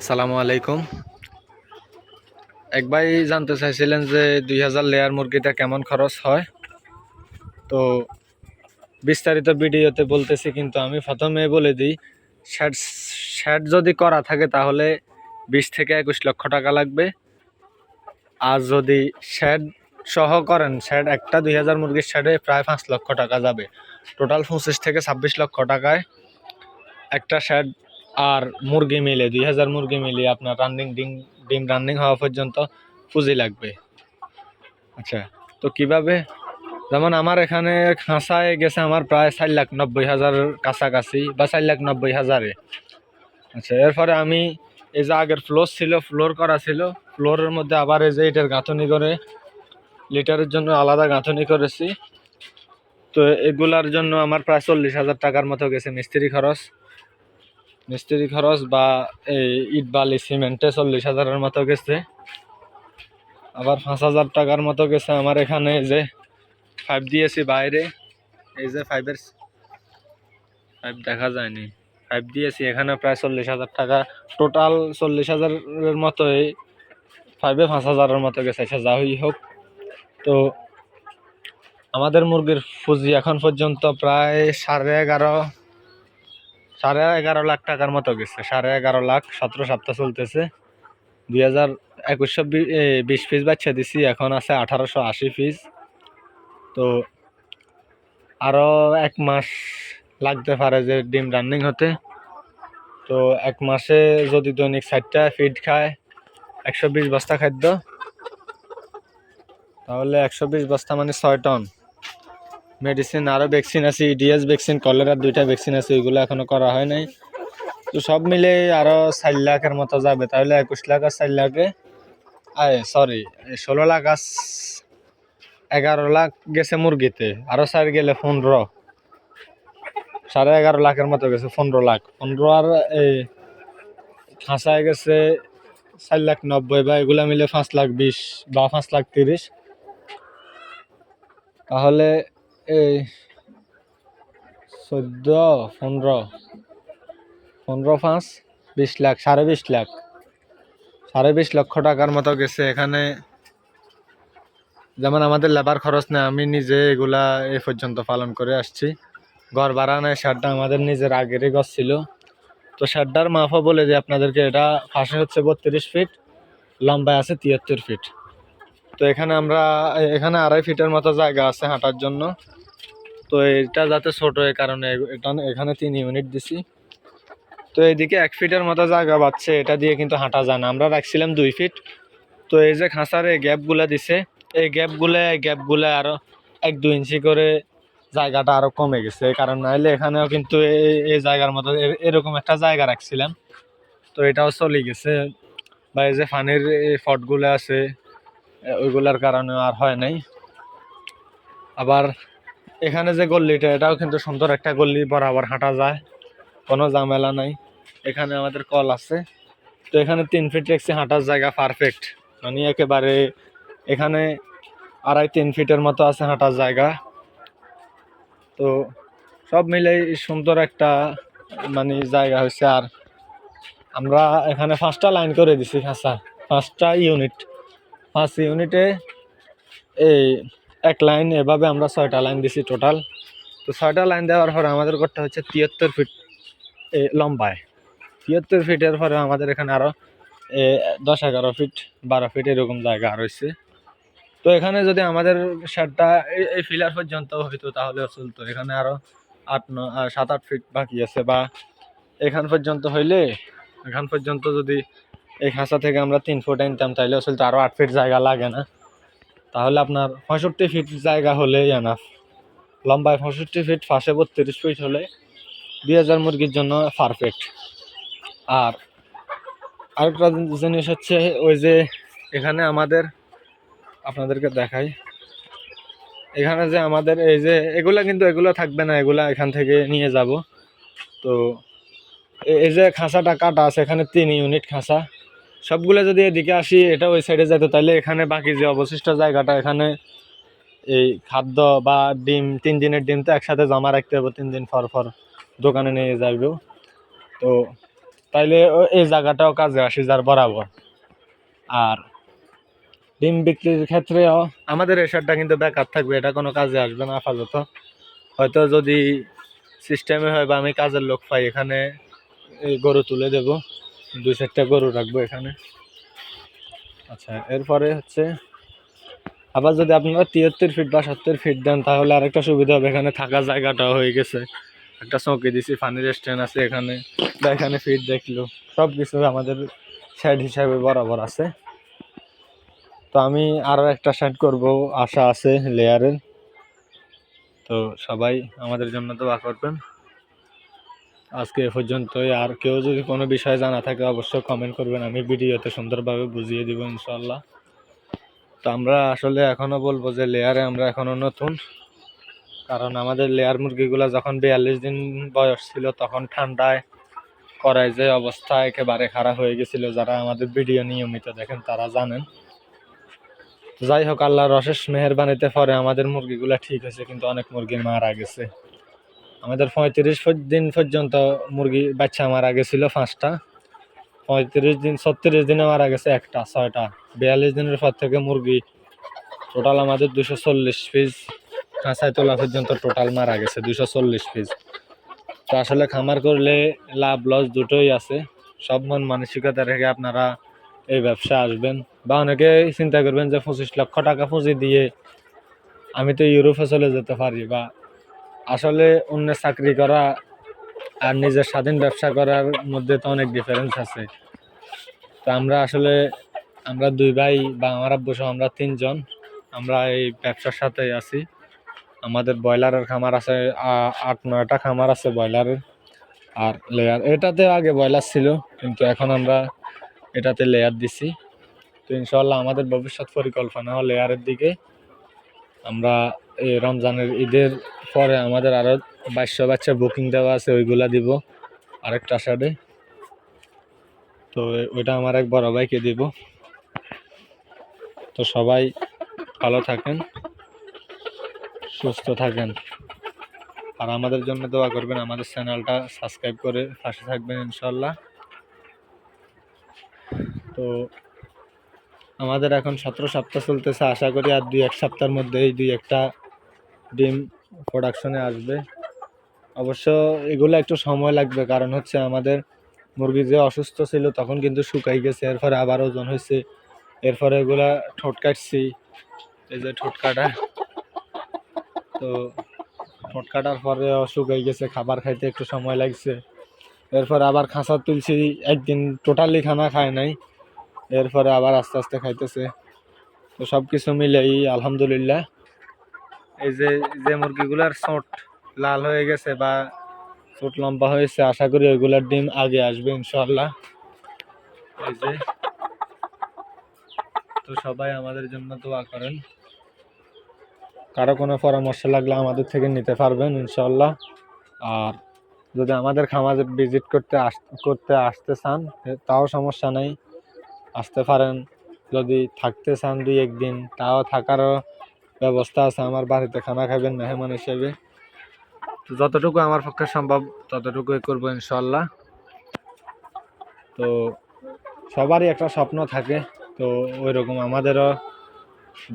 আসসালামু আলাইকুম। এক ভাই জানতে চাইছিলেন যে দুই হাজার লেয়ার মুরগিটা কেমন খরচ হয়। তো বিস্তারিত ভিডিওতে বলতেছি, কিন্তু আমি প্রথমে বলে দিই শ্যাট শ্যাট যদি করা থাকে তাহলে বিশ থেকে একুশ লক্ষ টাকা লাগবে। আর যদি শ্যাড সহ করেন শ্যাড একটা দুই হাজার মুরগির শ্যাডে প্রায় পাঁচ লক্ষ টাকা যাবে। টোটাল পঁচিশ থেকে ছাব্বিশ লক্ষ টাকায় একটা শ্যাড আর মুরগি মিলে, দুই হাজার মুরগি মিলে আপনার রানিং ডিম ডিম রানিং হওয়া পর্যন্ত পুঁজি লাগবে। আচ্ছা তো কীভাবে? যেমন আমার এখানে খাঁচায় গেছে আমার প্রায় চার লাখ নব্বই হাজার কাছাকাছি বা চার লাখ নব্বই হাজারে। আচ্ছা এরপরে আমি এই যে আগের ফ্লোর ছিল ফ্লোর করা ছিল ফ্লোরের মধ্যে আবার এই যে এটার গাঁথনি করে লিটারের জন্য আলাদা গাঁথনি করেছি। তো এগুলার জন্য আমার প্রায় চল্লিশ হাজার টাকার মতো গেছে মিস্ত্রি খরচ। মিস্ত্রি খরচ বা এই ইট বালি, সিমেন্টে চল্লিশ হাজারের মতো গেছে। আবার পাঁচ হাজার টাকার মতো গেছে আমার এখানে যে ফাইভ দিয়েছি বাইরে। এই যে ফাইভের ফাইভ দেখা যায়নি। ফাইভ দিয়েছি, এখানে প্রায় চল্লিশ হাজার টাকা। টোটাল চল্লিশ হাজারের মতো এই ফাইভে পাঁচ হাজারের মতো গেছে যা হই হোক। তো আমাদের মুরগির পুঁজি এখন পর্যন্ত প্রায় সাড়ে এগারো সাড়ে এগারো লাখ টাকার মতো গেছে। সাড়ে এগারো লাখ সতেরো সপ্তাহ চলতেছে। দুই হাজার একুশশো বিশ পিস বাচ্চা দিছি, এখন আছে আঠারোশো আশি পিস তো আরও এক মাস লাগতে পারে যে ডিম রানিং হতে। তো এক মাসে যদি দৈনিক ষাটটা ফিড খায়, একশো বিশ বস্তা খাদ্য। তাহলে একশো বিশ বস্তা মানে ছয় টন। মেডিসিন আরও ভ্যাকসিন আছে ইডিএস ভ্যাকসিন কলেরার দুইটা ভ্যাকসিন আছে, ওইগুলো এখনও করা হয় নাই। তো সব মিলে আরও চার লাখের মতো যাবে। তাহলে একুশ লাখ আর চার লাখে, আয় সরি ষোলো লাখ আর এগারো লাখ গেছে মুরগিতে। আরও চার গেলে পনেরো। সাড়ে এগারো লাখের মতো গেছে, পনেরো লাখ। পনেরো আর এই খাঁচায় গেছে চার লাখ নব্বই বা এগুলা মিলে পাঁচ লাখ বিশ বা পাঁচ লাখ তিরিশ। তাহলে এই চোদ্দ, পনেরো পনেরো পাঁচ, বিশ লাখ, সাড়ে বিশ লাখ। সাড়ে বিশ লক্ষ টাকার মতো গেছে এখানে। যেমন আমাদের লেবার খরচ নেই, আমি নিজে এগুলা এ পর্যন্ত পালন করে আসছি। ঘর ভাড়া নেয় সারটা আমাদের নিজের আগেরই গছ ছিল। তো সারটার মাফা বলে যে আপনাদেরকে, এটা ফাঁসে হচ্ছে বত্রিশ ফিট, লম্বায় আছে তিয়াত্তর ফিট। তো এখানে আমরা, এখানে আড়াই ফিটের মতো জায়গা আছে হাঁটার জন্য। তো এটা যাতে ছোট এই কারণে এখানে তিন ইউনিট দিছি। তো এইদিকে এক ফিটের মতো জায়গা পাচ্ছে এটা দিয়ে কিন্তু হাঁটা যায় না। আমরা রাখছিলাম দুই ফিট। তো এই যে খাঁচার এই গ্যাপগুলো দিছে এই গ্যাপগুলো এই গ্যাপগুলো আরও এক দুই ইঞ্চি করে জায়গাটা আরও কমে গেছে। কারণ নাহলে এখানেও কিন্তু এই- জায়গার মতো এরকম একটা জায়গা রাখছিলাম। তো এটাও চলে গেছে। বা এই যে ফানির এই ফটগুলো আছে এ, ওইগুলার কারণে আর হয় নাই। আবার এখানে যে গল্লিটা, এটাও কিন্তু সুন্দর একটা গল্লি, বরাবর হাঁটা যায়, কোনো ঝামেলা নাই। এখানে আমাদের কল আছে। তো এখানে তিন ফিট রেখছি হাঁটার জায়গা পারফেক্ট মানে একেবারে এখানে আড়াই, তিন ফিটের মতো আছে হাঁটার জায়গা। তো সব মিলে সুন্দর একটা মানে জায়গা হয়েছে। আর আমরা এখানে পাঁচটা লাইন করে দিছি খাঁচা পাঁচটা ইউনিট পাঁচ ইউনিটে এই এক লাইন, এভাবে আমরা ছয়টা লাইন দিছি টোটাল তো ছয়টা লাইন দেওয়ার পরে আমাদের করতে হচ্ছে তিয়াত্তর ফিট লম্বায়। তিয়াত্তর ফিটের পরে আমাদের এখানে আরও দশ এগারো ফিট, বারো ফিট এরকম জায়গা রয়েছে। তো এখানে যদি আমাদের শার্টটা এই ফিলার পর্যন্ত হইতো তাহলে চলতো। এখানে আরও আট, ন সাত, আট ফিট বাকি আছে বা এখান পর্যন্ত হইলে, এখান পর্যন্ত যদি এই খাঁচা থেকে আমরা তিন ফুট আনতাম তাহলে চলতো। আরও আট ফিট জায়গা লাগে না। তাহলে আপনার পঁয়ষট্টি ফিট জায়গা হলেই এনাফ লম্বায় পঁয়ষট্টি ফিট ফাঁসে বত্রিশ ফিট হলে দুই হাজার মুরগির জন্য পারফেক্ট আর আরেকটা জিনিস হচ্ছে ওই যে এখানে আমাদের, আপনাদেরকে দেখাই। এখানে যে আমাদের এই যে এগুলা কিন্তু এগুলো থাকবে না, এগুলা এখান থেকে নিয়ে যাব। তো এই যে খাঁচাটা কাটা আছে, এখানে তিন ইউনিট খাঁচা। সবগুলো যদি এদিকে আসি, এটা ওই সাইডে যেত তাহলে এখানে বাকি যে অবশিষ্ট জায়গাটা, এখানে এই খাদ্য বা ডিম, তিন দিনের ডিম তো একসাথে জমা রাখতে হবে, তিন দিন পর পর দোকানে নিয়ে যাইব তো তাইলে এই জায়গাটাও কাজে আসি যার বরাবর। আর ডিম বিক্রির ক্ষেত্রেও আমাদের এই শার্টটা কিন্তু বেকার থাকবে, এটা কোনো কাজে আসবে না আপাতত। হয়তো যদি সিস্টেমে হয় বা আমি কাজের লোক পাই, এখানে গরু তুলে দেব। দুই চারটা গরু রাখব এখানে। আচ্ছা এরপরে হচ্ছে আবার যদি আপনারা তিয়াত্তর ফিট বা সত্তর ফিট দেন, তাহলে আরেকটা সুবিধা হবে। এখানে থাকার জায়গাটাও হয়ে গেছে। একটা চৌকি দিছি, পানির স্ট্যান্ড আছে এখানে। বা এখানে ফিট দেখল। সব কিছু আমাদের সাইড হিসাবে বরাবর আছে। তো আমি আরও একটা সাইড করব, আশা আছে লেয়ারের তো সবাই আমাদের জন্য তো দোয়া করবেন। আজকে এ পর্যন্তই। আর কেউ যদি কোনো বিষয় জানা থাকে, অবশ্যই কমেন্ট করবেন। আমি ভিডিওতে সুন্দরভাবে বুঝিয়ে দিব ইনশাল্লাহ তো আমরা আসলে এখনও বলব যে লেয়ারে আমরা এখনও নতুন। কারণ আমাদের লেয়ার মুরগিগুলো যখন বিয়াল্লিশ দিন বয়স ছিল, তখন ঠান্ডায় করায় যে অবস্থা একেবারে খারাপ হয়ে গেছিল। যারা আমাদের ভিডিও নিয়মিত দেখেন, তারা জানেন। যাই হোক, আল্লাহর অশেষ মেহরবানিতে পরে আমাদের মুরগিগুলা ঠিক হয়েছে, কিন্তু অনেক মুরগি মারা গেছে। আমাদের পঁয়ত্রিশ দিন পর্যন্ত মুরগি বাচ্চা মারা গেছিল পাঁচটা। পঁয়ত্রিশ দিন, ছত্রিশ দিনে মারা গেছে একটা, ছয়টা। বিয়াল্লিশ দিনের পর থেকে মুরগি টোটাল আমাদের দুশো চল্লিশ পিস কাঁচায় তোলা পর্যন্ত টোটাল মারা গেছে দুশো চল্লিশ পিস তো আসলে খামার করলে লাভ লস দুটোই আছে। সব মন মানসিকতা রেখে আপনারা এই ব্যবসা আসবেন। বা অনেকে চিন্তা করবেন যে পঁচিশ লক্ষ টাকা পুঁজি দিয়ে আমি তো ইউরোপে চলে যেতে পারি বা আসলে অন্য চাকরি করা আর নিজের স্বাধীন ব্যবসা করার মধ্যে তো অনেক ডিফারেন্স আছে। তো আমরা আসলে, আমরা দুই ভাই বা আমার আব্বু সহ আমরা তিনজন, আমরা এই ব্যবসার সাথে আছি। আমাদের ব্রয়লারের খামার আছে আট, নয়টা খামার আছে ব্রয়লারের আর লেয়ার এটাতে আগে ব্রয়লার ছিল, কিন্তু এখন আমরা এটাতে লেয়ার দিছি। তো ইনশাল্লাহ আমাদের ভবিষ্যৎ পরিকল্পনা লেয়ারের দিকে আমরা এই রমজানের ঈদের পরে আমাদের আরও বাইশশো বাচ্চা বুকিং দেওয়া আছে, ওইগুলা দিব। আরেকটা সাইডে তো ওইটা আমার এক বড় ভাইকে দিব। তো সবাই ভালো থাকেন, সুস্থ থাকেন। আর আমাদের জন্য দোয়া করবেন, আমাদের চ্যানেলটা সাবস্ক্রাইব করে পাশে থাকবেন ইনশাল্লাহ তো আমাদের এখন সতেরো সপ্তাহ চলতেছে, আশা করি আর দুই এক সপ্তাহের মধ্যে এই দুই একটা ডিম প্রোডাকশনে আসবে। অবশ্য এগুলো একটু সময় লাগবে, কারণ হচ্ছে আমাদের মুরগি যে অসুস্থ ছিল তখন কিন্তু শুকাই গেছে, এরপরে আবার ওজন হয়েছে। এরপরে এগুলা ঠোঁট কাটছি, এই যে ঠোঁট কাটা। তো ঠোঁট কাটার পরে শুকাই গেছে, খাবার খাইতে একটু সময় লাগছে। এরপর আবার খাঁচা তুলছি, একদিন টোটালি খানা খায় নাই, এরপরে আবার আস্তে আস্তে খাইতেছে। তো সব কিছু মিলেই আলহামদুলিল্লাহ। এই যে যে মুরগিগুলার চোট লাল হয়ে গেছে বা চোট লম্বা হয়েছে, আশা করি ওইগুলার ডিম আগে আসবে ইনশাল্লাহ এই যে, তো সবাই আমাদের জন্য দোয়া করেন। কারও কোনো পরামর্শ লাগলে আমাদের থেকে নিতে পারবেন ইনশাল্লাহ আর যদি আমাদের খামারে ভিজিট করতে আস, করতে আসতে চান তাও সমস্যা নেই। আসতে পারেন। যদি থাকতে চান দুই একদিন, তাও থাকারও ব্যবস্থা আছে, আমার বাড়িতে খানা খাবেন, মেহমান হিসেবে। তো যতটুকু আমার পক্ষে সম্ভব, ততটুকুই করব ইনশাল্লাহ তো সবারই একটা স্বপ্ন থাকে, তো ওই রকম আমাদেরও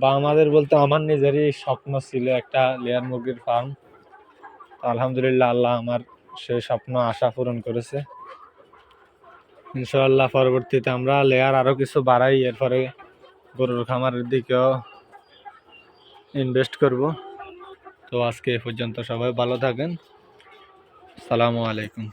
বা আমাদের বলতে আমার নিজেরই স্বপ্ন ছিল একটা লেয়ার মুরগির ফার্ম আলহামদুলিল্লাহ আল্লাহ আমার সেই স্বপ্ন, আশা পূরণ করেছে। ইনশাল্লাহ পরবর্তীতে আমরা লেয়ার আরও কিছু বাড়াই, এরপরে গরুর খামারের দিকেও ইনভেস্ট করব। তো আজকে এ পর্যন্ত সবাই ভালো থাকেন। সালামু আলাইকুম।